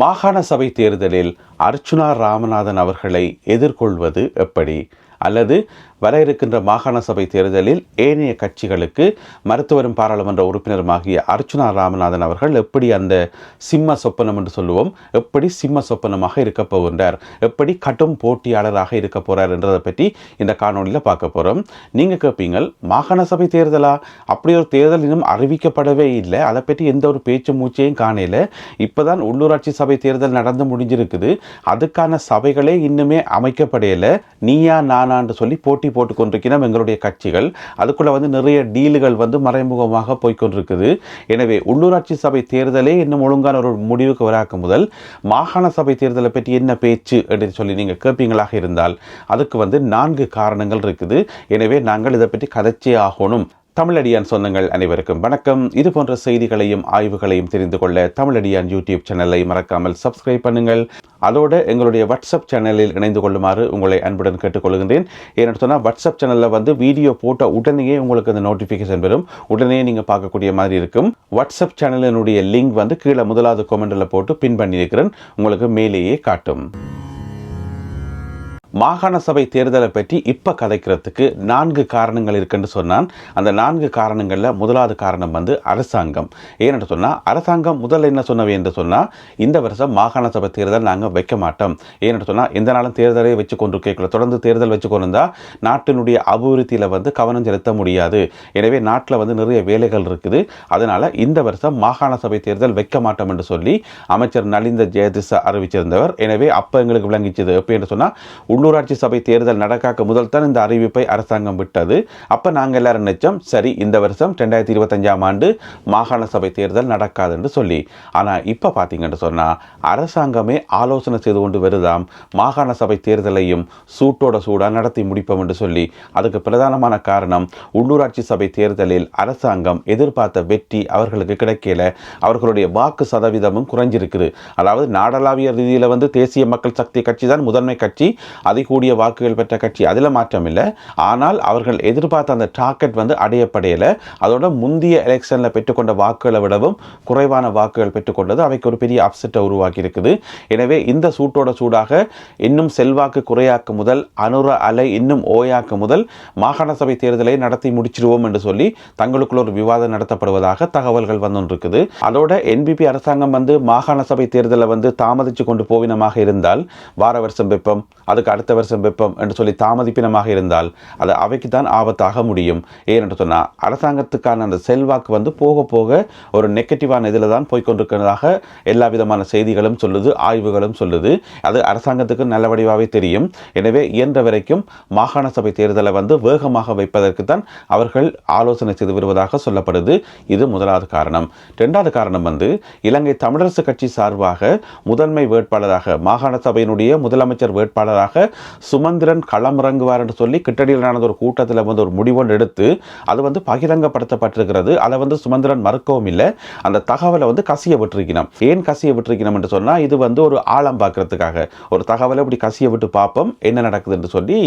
மாகாண சபை தேர்தலில் அர்ச்சுனா ராமநாதன் அவர்களை எதிர்கொள்வது எப்படி? அல்லது வர இருக்கின்ற மாகாண சபை தேர்தலில் ஏனைய கட்சிகளுக்கு மருத்துவரும் பாராளுமன்ற உறுப்பினருமாகிய அர்ச்சுனா ராமநாதன் அவர்கள் எப்படி அந்த சிம்ம சொப்பனம் என்று சொல்லுவோம் எப்படி சிம்ம சொப்பனமாக இருக்க போகின்றார் எப்படி கடும் போட்டியாளராக இருக்க போகிறார் என்றதை பற்றி இந்த காணொலியில் பார்க்க போகிறோம் நீங்கள் கேட்பீங்கள் மாகாண சபை தேர்தலா? அப்படி ஒரு தேர்தல் இன்னும் அறிவிக்கப்படவே இல்லை. அதை பற்றி எந்த ஒரு பேச்சு மூச்சையும் காணல. இப்போதான் உள்ளூராட்சி சபை தேர்தல் நடந்து முடிஞ்சிருக்குது. அதுக்கான சபைகளே இன்னுமே அமைக்கப்படையில் நீயா நானான்னு சொல்லி போட்டி போட்டு கொண்டிருக்கிறோம் எங்களுடைய கட்சிகள். அதுக்குள்ள வந்து நிறைய டீலுகள் வந்து மறைமுகமாக போய்க்கொண்டிருக்குது. எனவே உள்ளூராட்சி சபை தேர்தலே இன்னும் ஒழுங்கான ஒரு முடிவுக்கு வராக்கும் முதல் மாகாண சபை தேர்தலை பற்றி என்ன பேச்சு என்று சொல்லி நீங்கள் கேட்பீங்களாக இருந்தால் அதுக்கு வந்து நான்கு காரணங்கள் இருக்குது. எனவே நாங்கள் இதை பற்றி கதைச்சே ஆகணும். தமிழடியான் சொந்தங்கள் அனைவருக்கும் வணக்கம். இது போன்ற செய்திகளையும் ஆய்வுகளையும் தெரிந்து கொள்ள தமிழடியான் யூடியூப் சேனலை மறக்காமல் சப்ஸ்கிரைப் பண்ணுங்கள். அதோடு எங்களுடைய வாட்ஸ்அப் சேனலில் இணைந்து கொள்ளுமாறு உங்களை அன்புடன் கேட்டுக்கொள்கின்றேன். ஏன்னு சொன்னால் வாட்ஸ்அப் சேனலில் வந்து வீடியோ போட்ட உடனேயே உங்களுக்கு அந்த நோட்டிஃபிகேஷன் வரும் உடனே நீங்கள் பார்க்கக்கூடிய மாதிரி இருக்கும். வாட்ஸ்அப் சேனலினுடைய லிங்க் வந்து கீழே முதலாவது கொமெண்டில் போட்டு பின் பண்ணியிருக்கிறேன். உங்களுக்கு மேலேயே காட்டும். மாகாண சபை தேர்தலை பற்றி இப்போ கதைக்கிறதுக்கு நான்கு காரணங்கள் இருக்குன்னு சொன்னான். அந்த நான்கு காரணங்களில் முதலாவது காரணம் வந்து அரசாங்கம். ஏன்னு சொன்னால் அரசாங்கம் முதல்ல என்ன சொன்னவை என்று சொன்னால் இந்த வருஷம் மாகாண சபை தேர்தல் நாங்கள் வைக்க மாட்டோம். ஏன்னு சொன்னால் எந்த நாளும் தேர்தலை வச்சு கொண்டு கேட்கல தொடர்ந்து தேர்தல் வச்சு கொண்டு நாட்டினுடைய அபிவிருத்தியில் வந்து கவனம் செலுத்த முடியாது. எனவே நாட்டில் வந்து நிறைய வேலைகள் இருக்குது. அதனால் இந்த வருஷம் மாகாண சபை தேர்தல் வைக்க மாட்டோம் என்று சொல்லி அமைச்சர் நலிந்த ஜெயதிசா அறிவிச்சிருந்தவர். எனவே அப்போ எங்களுக்கு விளங்கிச்சது. எப்படி என்று சொன்னால் உள்ளூராட்சி சபை தேர்தல் நடக்காக்க முதல் தான் இந்த அறிவிப்பை அரசாங்கம் விட்டது. அப்போ நாங்கள் எல்லாரும் நினைச்சோம் சரி இந்த வருஷம் ரெண்டாயிரத்தி இருபத்தஞ்சாம் ஆண்டு மாகாண சபை தேர்தல் நடக்காதுன்னு சொல்லி. ஆனால் இப்போ பார்த்தீங்கன்னு சொன்னால் அரசாங்கமே ஆலோசனை செய்து கொண்டு வருதாம் மாகாண சபை தேர்தலையும் சூட்டோட சூடாக நடத்தி முடிப்போம் என்று சொல்லி. அதுக்கு பிரதானமான காரணம் உள்ளூராட்சி சபை தேர்தலில் அரசாங்கம் எதிர்பார்த்த வெற்றி அவர்களுக்கு கிடைக்கல. அவர்களுடைய வாக்கு சதவீதமும் குறைஞ்சிருக்குது. அதாவது நாடளாவிய ரீதியில் வந்து தேசிய மக்கள் சக்தி கட்சி தான் முதன்மை கட்சி. அதிகூடிய வாக்குகள் பெற்ற கட்சி. அதில் மாற்றம் இல்லை ஆனால் அவர்கள் எதிர்பார்த்த அந்த டார்கெட் வந்து அடையப்படையலை. அதோட முந்தைய எலெக்ஷனில் பெற்றுக்கொண்ட வாக்குகளை விடவும் குறைவான வாக்குகள் பெற்றுக்கொண்டது அவைக்கு ஒரு பெரிய அப்செட்டை உருவாக்கி இருக்குது எனவே இந்த சூட்டோட சூடாக இன்னும் செல்வாக்கு குறையாக்கு முதல் அனுர அலை இன்னும் ஓயாக்கு முதல் மாகாண சபை தேர்தலை நடத்தி முடிச்சிருவோம் என்று சொல்லி தங்களுக்குள்ள ஒரு விவாதம் நடத்தப்படுவதாக தகவல்கள் வந்துருக்குது. அதோட என்பிபி அரசாங்கம் வந்து மாகாண சபை தேர்தலை வந்து தாமதித்து கொண்டு போவினமாக இருந்தால் வார வருஷம் வெப்பம் அதுக்கு அடுத்த வருஷம் வெப்பம் என்று சொல்லி தாமதிப்பினமாக இருந்தால் அது அவைக்கு தான் ஆபத்தாக முடியும். ஏனென்று சொன்னால் அரசாங்கத்துக்கான அந்த செல்வாக்கு வந்து போக போக ஒரு நெகட்டிவான இதில் தான் போய்கொண்டிருக்கிறதாக எல்லா விதமான செய்திகளும் சொல்லுது ஆய்வுகளும் சொல்லுது. அது அரசாங்கத்துக்கு நல்ல வடிவாகவே தெரியும். எனவே இயன்ற வரைக்கும் மாகாண சபை தேர்தலை வந்து வேகமாக வைப்பதற்கு தான் அவர்கள் ஆலோசனை செய்து வருவதாக சொல்லப்படுது. இது முதலாவது காரணம். ரெண்டாவது காரணம் வந்து இலங்கை தமிழரசு கட்சி சார்பாக முதன்மை வேட்பாளராக மாகாண சபையினுடைய முதலமைச்சர் வேட்பாளராக சுமந்திரன் களமிறங்குவார் என்று சொல்லி கிட்டடியில் நடந்த ஒரு கூட்டத்தில் வந்து ஒரு முடிவொன்று எடுத்து அது வந்து பகிரங்கப்படுத்தப்பட்டிருக்கிறது. அதை வந்து சுமந்திரன் மறுக்கவும் இல்லை. அந்த தகவலை வந்து கசிய விட்டுருக்கணும் ஏன் கசிய விட்டுருக்கணும் என்று சொன்னால் இது வந்து ஒரு ஆழம் பார்க்கறதுக்காக. ஒரு தகவலை இப்படி கசிய விட்டு பார்ப்போம் என்ன நடக்குது என்று சொல்லி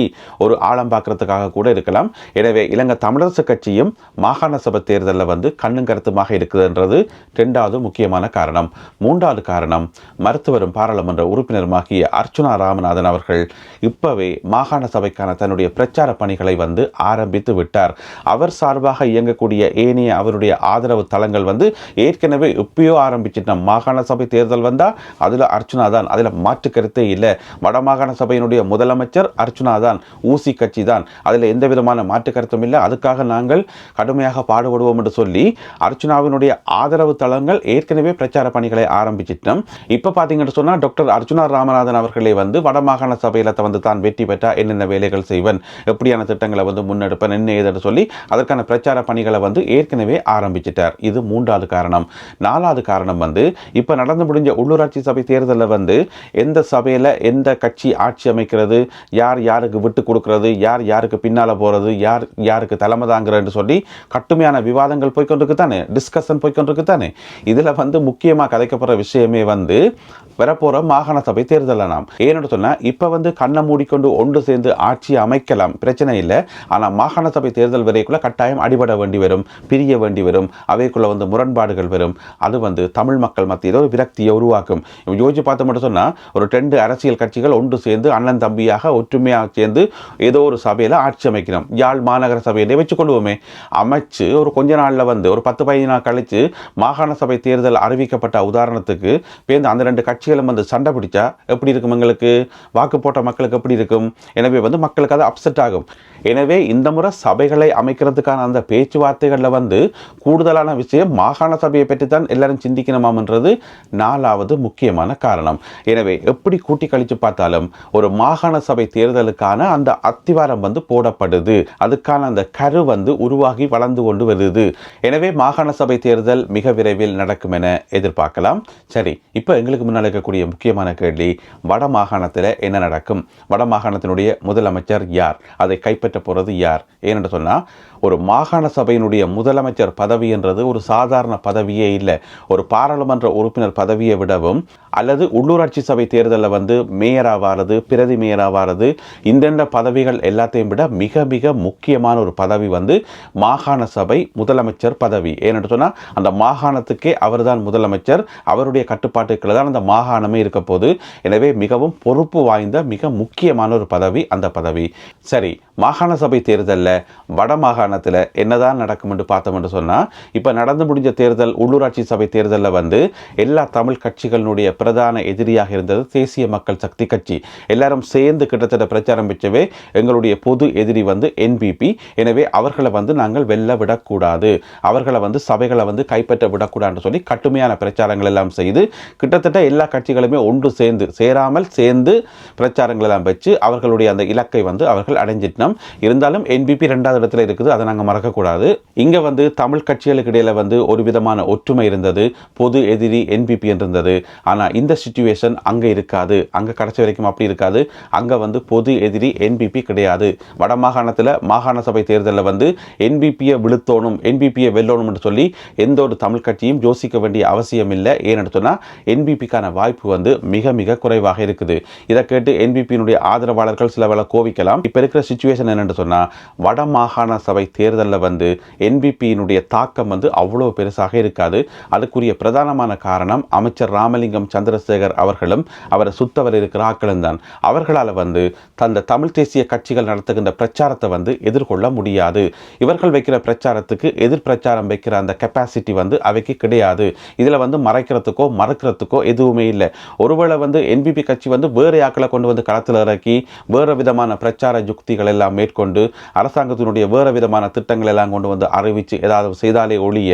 ஒரு ஆழம் பார்க்கறதுக்காக கூட இருக்கலாம். எனவே இலங்கை தமிழரசு கட்சியும் மாகாண சபை தேர்தலில் வந்து கண்ணும் கருத்துமாக இருக்குதுன்றது ரெண்டாவது முக்கியமான காரணம். மூன்றாவது காரணம் மருத்துவரும் பாராளுமன்ற உறுப்பினருமாகிய அர்ச்சுனா ராமநாதன் அவர்கள் இப்பவே மாகாண சபைக்கான தன்னுடைய பிரச்சார பணிகளை வந்து ஆரம்பித்து விட்டார். அவர் சார்பாக இயங்கக்கூடிய ஏனைய அவருடைய ஆதரவு தளங்கள் வந்து ஏற்கனவே இப்பயோ ஆரம்பிச்சிட்டோம் மாகாண சபை தேர்தல் வந்தால் அதில் அர்ச்சுனா தான் அதில் மாற்று கருத்தே இல்லை. வடமாகாண சபையினுடைய முதலமைச்சர் அர்ச்சுனா தான் ஊசி கட்சி தான். அதில் எந்த விதமான மாற்று கருத்தும் இல்லை. அதுக்காக நாங்கள் கடுமையாக பாடுபடுவோம் என்று சொல்லி அர்ச்சுனாவினுடைய ஆதரவு தளங்கள் ஏற்கனவே பிரச்சார பணிகளை ஆரம்பிச்சிட்டோம் இப்போ பார்த்தீங்கன்னு சொன்னால் டாக்டர் அர்ச்சுனா ராமநாதன் அவர்களே வந்து வடமாகாண சபையில் வந்து தான் வெற்றி பெற்றால் என்னென்ன வேலைகள் செய்வன்? எப்படியான திட்டங்களை வந்து முன்னெடுப்பேன்? என்ன ஏதுன்னு சொல்லி அதற்கான பிரச்சார பணிகளை வந்து ஏற்கனவே ஆரம்பிச்சிட்டார். இது மூன்றாவது காரணம். நாலாவது காரணம் வந்து இப்போ நடந்து முடிஞ்ச உள்ளூராட்சி சபை தேர்தலில் வந்து எந்த சபையில் எந்த கட்சி ஆட்சி அமைக்கிறது யார் யாருக்கு விட்டு கொடுக்கறது யார் யாருக்கு பின்னால் போகிறது யார் யாருக்கு தலைமை தாங்கிறன்னு சொல்லி கட்டுமையான விவாதங்கள் போய்கொண்டிருக்கு தானே? டிஸ்கஷன் போய்கொண்டிருக்கு தானே? இதில் வந்து முக்கியமாக கதைக்கப்படுற விஷயமே வந்து வரப்போகிற மாகாண சபை தேர்தலில் நாம். ஏன்னு சொன்னால் இப்போ வந்து கண்ணை மூடிக்கொண்டு ஒன்று சேர்ந்து ஆட்சி அமைக்கலாம். பிரச்சனை இல்லை. ஆனால் மாகாண சபை தேர்தல் வரைக்குள்ள கட்டாயம் அடிபட வேண்டி வரும் பிரிய வேண்டி வரும் அவைக்குள்ள வந்து முரண்பாடுகள் வரும். அது வந்து தமிழ் மக்கள் மத்தியில் ஒரு விரக்தியை உருவாக்கும். இப்ப யோசிச்சு பார்த்து மட்டும் சொன்னால் ஒரு ரெண்டு அரசியல் கட்சிகள் ஒன்று சேர்ந்து அண்ணன் தம்பியாக ஒற்றுமையாக சேர்ந்து ஏதோ ஒரு சபையில் ஆட்சி அமைக்கணும். யாழ் மாநகர சபையிலே வச்சு கொள்வோமே அமைச்சு ஒரு கொஞ்ச நாளில் வந்து ஒரு பத்து பதினஞ்சு நாள் கழித்து மாகாண சபை தேர்தல் அறிவிக்கப்பட்ட உதாரணத்துக்கு பேருந்து அந்த ரெண்டு கட்சிகளும் வந்து சண்டை பிடிச்சா எப்படி இருக்கும் எங்களுக்கு? வாக்கு போட்ட மக்களுக்கு எப்படி இருக்கும்? எனவே வந்து மக்களுக்கு அது அப்செட் ஆகும். எனவே இந்த முறை சபைகளை அமைக்கிறதுக்கான அந்த பேச்சுவார்த்தைகளில் வந்து கூடுதலான விஷயம் மாகாண சபையை பற்றி தான் எல்லாரும் சிந்திக்கணுமாம்ன்றது நாலாவது முக்கியமான காரணம். எனவே எப்படி கூட்டி கழிச்சு பார்த்தாலும் ஒரு மாகாண சபை தேர்தலுக்கான அந்த அத்திவாரம் வந்து போடப்படுது. அதுக்கான அந்த கரு வந்து உருவாகி வளர்ந்து கொண்டு வருது. எனவே மாகாண சபை தேர்தல் மிக விரைவில் நடக்கும் என எதிர்பார்க்கலாம். சரி இப்போ எங்களுக்கு முன்னால் இருக்கக்கூடிய முக்கியமான கேள்வி வட மாகாணத்தில் என்ன நடக்கும்? வடமாகாணத்தினுடைய முதலமைச்சர் யார்? அதை கைப்பற்ற போகிறது யார்? ஏனென்று சொன்னால் ஒரு மாகாண சபையினுடைய முதலமைச்சர் பதவி என்றது ஒரு சாதாரண பதவியே இல்லை. ஒரு பாராளுமன்ற உறுப்பினர் பதவியை விடவும் அல்லது உள்ளூராட்சி சபை தேர்தலில் வந்து மேயராவாரது பிரதி மேயராவாரது இந்தெந்த பதவிகள் எல்லாத்தையும் விட மிக மிக முக்கியமான ஒரு பதவி வந்து மாகாண சபை முதலமைச்சர் பதவி. ஏன்னு சொன்னால் அந்த மாகாணத்துக்கே அவர்தான் முதலமைச்சர். அவருடைய கட்டுப்பாட்டுக்குள்ள தான் அந்த மாகாணமே இருக்க போது எனவே மிகவும் பொறுப்பு வாய்ந்த மிக முக்கியமான ஒரு பதவி அந்த பதவி. சரி மாகாண சபை தேர்தலில் வட மாகாணத்தில் என்னதான் நடக்கும் என்று பார்த்தோம் என்று சொன்னால் இப்போ நடந்து முடிஞ்ச தேர்தல் உள்ளூராட்சி சபை தேர்தலில் வந்து எல்லா தமிழ் கட்சிகளினுடைய பிரதான எதிரியாக இருந்தது தேசிய மக்கள் சக்தி கட்சி. எல்லாரும் சேர்ந்து கிட்டத்தட்ட பிரச்சாரம் பெற்றவே எங்களுடைய பொது எதிரி வந்து என்பிபி எனவே அவர்களை வந்து நாங்கள் வெல்ல விடக்கூடாது. அவர்களை வந்து சபைகளை வந்து கைப்பற்ற விடக்கூடாதுன்னு சொல்லி கட்டுமையான பிரச்சாரங்கள் எல்லாம் செய்து கிட்டத்தட்ட எல்லா கட்சிகளுமே ஒன்று சேர்ந்து சேராமல் சேர்ந்து பிரச்சாரங்கள் எல்லாம் வச்சு அவர்களுடைய அந்த இலக்கை வந்து அவர்கள் அடைஞ்சிட்டோம். இருந்தாலும் என்பிபி ரெண்டாவது இடத்துல இருக்குது. அதை நாங்கள் மறக்கக்கூடாது. இங்கே வந்து தமிழ் கட்சிகளுக்கு இடையில் வந்து ஒரு விதமான ஒற்றுமை இருந்தது. பொது எதிரி என்பிபி இருந்தது. ஆனால் இந்த சுச்சுவேஷன் அங்கே இருக்காது. அங்கே கடைசி வரைக்கும் அப்படி இருக்காது. அங்கே வந்து பொது எதிரி என்பிபி கிடையாது. வட மாகாணத்தில் மாகாண சபை தேர்தலில் வந்து என்பிபியை விழுத்தோணும் என்பிபியை வெல்லணும்னு சொல்லி எந்த ஒரு தமிழ் கட்சியும் யோசிக்க வேண்டிய அவசியம் இல்லை. ஏன்னு சொன்னால் என்பிபிக்கான வாய்ப்பு வந்து மிக மிக குறைவாக இருக்குது. இதை கேட்டு என்பிபியினுடைய ஆதரவாளர்கள் சில வேலை கோவிக்கலாம். இப்போ இருக்கிற சுச்சுவேஷன் என்னென்னு சொன்னால் வட மாகாண சபை தேர்தலில் வந்து என்பிபியினுடைய தாக்கம் வந்து அவ்வளோ பெருசாக இருக்காது. அதுக்குரிய பிரதானமான காரணம் அமைச்சர் ராமலிங்கம் சந்திரசேகர் அவர்களும் அவரை சுத்தவர் இருக்கிற ஆக்களும் தான். அவர்களால் வந்து தந்த தமிழ் தேசிய கட்சிகள் நடத்துகின்ற பிரச்சாரத்தை வந்து எதிர்கொள்ள முடியாது. இவர்கள் வைக்கிற பிரச்சாரத்துக்கு எதிர் பிரச்சாரம் வைக்கிற அந்த கெப்பாசிட்டி வந்து அவைக்கு கிடையாது. இதில் வந்து மறைக்கிறதுக்கோ மறுக்கிறதுக்கோ எதுவுமே இல்லை. ஒருவேளை வந்து என்பிபி கட்சி வந்து வேறு ஆக்களை கொண்டு வந்து களத்தில் இறக்கி வேறு விதமான பிரச்சார யுக்திகள் எல்லாம் மேற்கொண்டு அரசாங்கத்தினுடைய வேறு விதமான திட்டங்கள் எல்லாம் கொண்டு வந்து அறிவித்து ஏதாவது செய்தாலே ஒழிய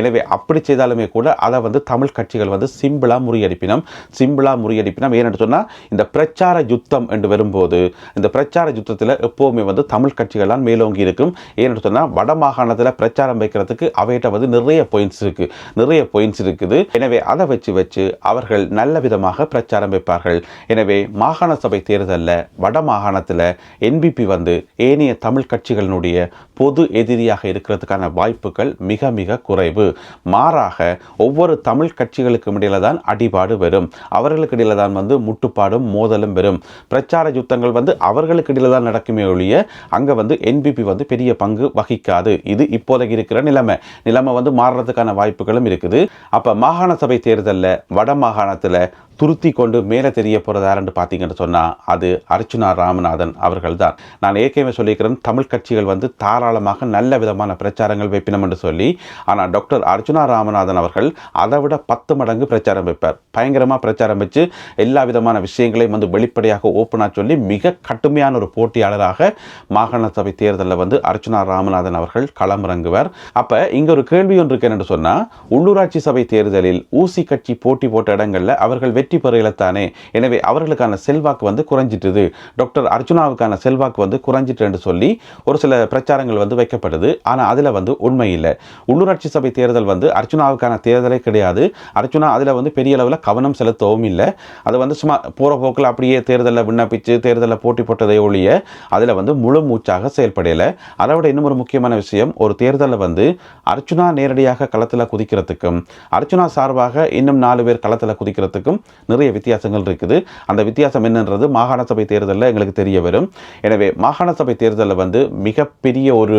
எனவே அப்படி செய்தாலுமே கூட அதை வந்து தமிழ் கட்சிகள் வந்து சிம்பிளாக முறியடிப்பினம் சிம்பிளாக முறியடிப்பினம். ஏன்னு சொன்னால் இந்த பிரச்சார யுத்தம் என்று வரும்போது இந்த பிரச்சார யுத்தத்தில் எப்போவுமே வந்து தமிழ் கட்சிகள்லாம் மேலோங்கி இருக்கும். ஏன்னு சொன்னால் வட மாகாணத்தில் பிரச்சாரம் வைக்கிறதுக்கு அவைகிட்ட வந்து நிறைய பாயிண்ட்ஸ் இருக்குது நிறைய பாயிண்ட்ஸ் இருக்குது. எனவே அதை வச்சு வச்சு அவர்கள் நல்ல விதமாக பிரச்சாரம் வைப்பார்கள். எனவே மாகாண சபை தேர்தலில் வட மாகாணத்தில் என்பிபி வந்து ஏனைய தமிழ் கட்சிகளினுடைய பொது எதிரியாக இருக்கிறதுக்கான வாய்ப்புகள் மிக மிக குறைவு. மாறாக ஒவ்வொரு தமிழ் கட்சிகளுக்கும் இடையில தான் அடிபாடு வரும். அவர்களுக்கு இடையில தான் வந்து முட்டுப்பாடும் மோதலும் வரும். பிரச்சார யுத்தங்கள் வந்து அவர்களுக்கு இடையில தான் நடக்குமே ஒழிய அங்கே வந்து என்பிபி வந்து பெரிய பங்கு வகிக்காது. இது இப்போதைக்கு இருக்கிற நிலைமை. நிலைமை வந்து மாறுறதுக்கான வாய்ப்புகளும் இருக்குது. அப்போ மாகாண சபை தேர்தலில் வட மாகாணத்தில் துருத்தி கொண்டு மேலே தெரிய போகிறது யாருன்னு பார்த்தீங்கன்னு சொன்னால் அது அர்ச்சுனா ராமநாதன் அவர்கள் தான் நான் ஏற்கனவே சொல்லியிருக்கிறேன் தமிழ் கட்சிகள் வந்து தாராளமாக நல்ல விதமான பிரச்சாரங்கள் வைப்பினம் என்று சொல்லி ஆனால் டாக்டர் அர்ச்சுனா ராமநாதன் அவர்கள் அதை விட பத்து மடங்கு பிரச்சாரம் வைப்பார். பயங்கரமாக பிரச்சாரம் வச்சு எல்லா விதமான விஷயங்களையும் வந்து வெளிப்படையாக ஓப்பனாக சொல்லி மிக கடுமையான ஒரு போட்டியாளராக மாகாண சபை தேர்தலில் வந்து அர்ச்சுனா ராமநாதன் அவர்கள் களமிறங்குவார். அப்போ இங்கே ஒரு கேள்வி ஒன்று இருக்கு என்னன்னு சொன்னால் உள்ளூராட்சி சபை தேர்தலில் ஊசி கட்சி போட்டி போட்ட இடங்களில் அவர்கள் வெற்றி பெற தானே எனவே அவர்களுக்கான செல்வாக்கு வந்து குறைஞ்சிட்டுது. டாக்டர் அர்ஜுனாவுக்கான செல்வாக்கு வந்து குறைஞ்சிட்டுன்னு சொல்லி ஒரு சில பிரச்சாரங்கள் வந்து வைக்கப்படுது. ஆனால் அதில் வந்து உண்மை இல்லை. உள்ளூராட்சி சபை தேர்தல் வந்து அர்ஜுனாவுக்கான தேர்தலே கிடையாது. அர்ஜுனா அதில் வந்து பெரிய அளவில் கவனம் செலுத்தவும் இல்லை. அது வந்து சும்மா போகிற போக்கில் அப்படியே தேர்தலில் விண்ணப்பித்து தேர்தலில் போட்டி போட்டதை ஒழிய அதில் வந்து முழு மூச்சாக செயல்படையலை அதை விட இன்னும் ஒரு முக்கியமான விஷயம் ஒரு தேர்தலில் வந்து அர்ச்சுனா நேரடியாக களத்தில் குதிக்கிறதுக்கும் அர்ச்சுனா சார்பாக இன்னும் நாலு பேர் களத்தில் குதிக்கிறதுக்கும் நிறைய வித்தியாசங்கள் இருக்குது. அந்த வித்தியாசம் என்னன்றது மாகாண சபை தேர்தலில் எங்களுக்கு தெரிய வரும். எனவே மாகாண சபை தேர்தலில் வந்து மிகப்பெரிய ஒரு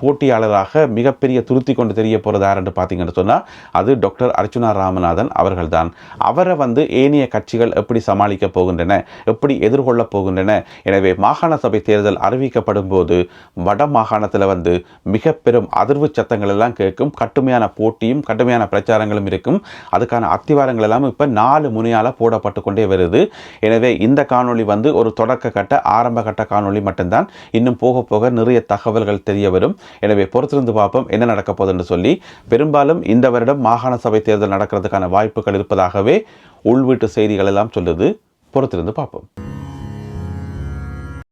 போட்டியாளராக மிகப்பெரிய துருத்தி கொண்டு தெரிய போகிறது யாருன்னு பார்த்தீங்கன்னு சொன்னால் அது டாக்டர் அர்ச்சுனா ராமநாதன் அவர்கள்தான். அவரை வந்து ஏனைய கட்சிகள் எப்படி சமாளிக்க போகின்றன எப்படி எதிர்கொள்ளப் போகின்றன. எனவே மாகாண சபை தேர்தல் அறிவிக்கப்படும் போது வட மாகாணத்தில் வந்து மிக பெரும் அதிர்வு சத்தங்கள் எல்லாம் கேட்கும். கடுமையான போட்டியும் கடுமையான பிரச்சாரங்களும் இருக்கும். அதுக்கான அத்திவாரங்கள் எல்லாம் இப்போ நான் நாலு முனையால் போடப்பட்டு கொண்டே வருது. எனவே இந்த காணொளி வந்து ஒரு தொடக்க கட்ட ஆரம்ப கட்ட காணொளி மட்டும்தான். இன்னும் போக போக நிறைய தகவல்கள் தெரிய வரும். எனவே பொறுத்திருந்து பார்ப்போம் என்ன நடக்க போகுதுன்னு சொல்லி. பெரும்பாலும் இந்த வருடம் மாகாண சபை தேர்தல் நடக்கிறதுக்கான வாய்ப்புகள் இருப்பதாகவே உள்வீட்டு செய்திகள் எல்லாம் சொல்லுது. பொறுத்திருந்து பார்ப்போம்.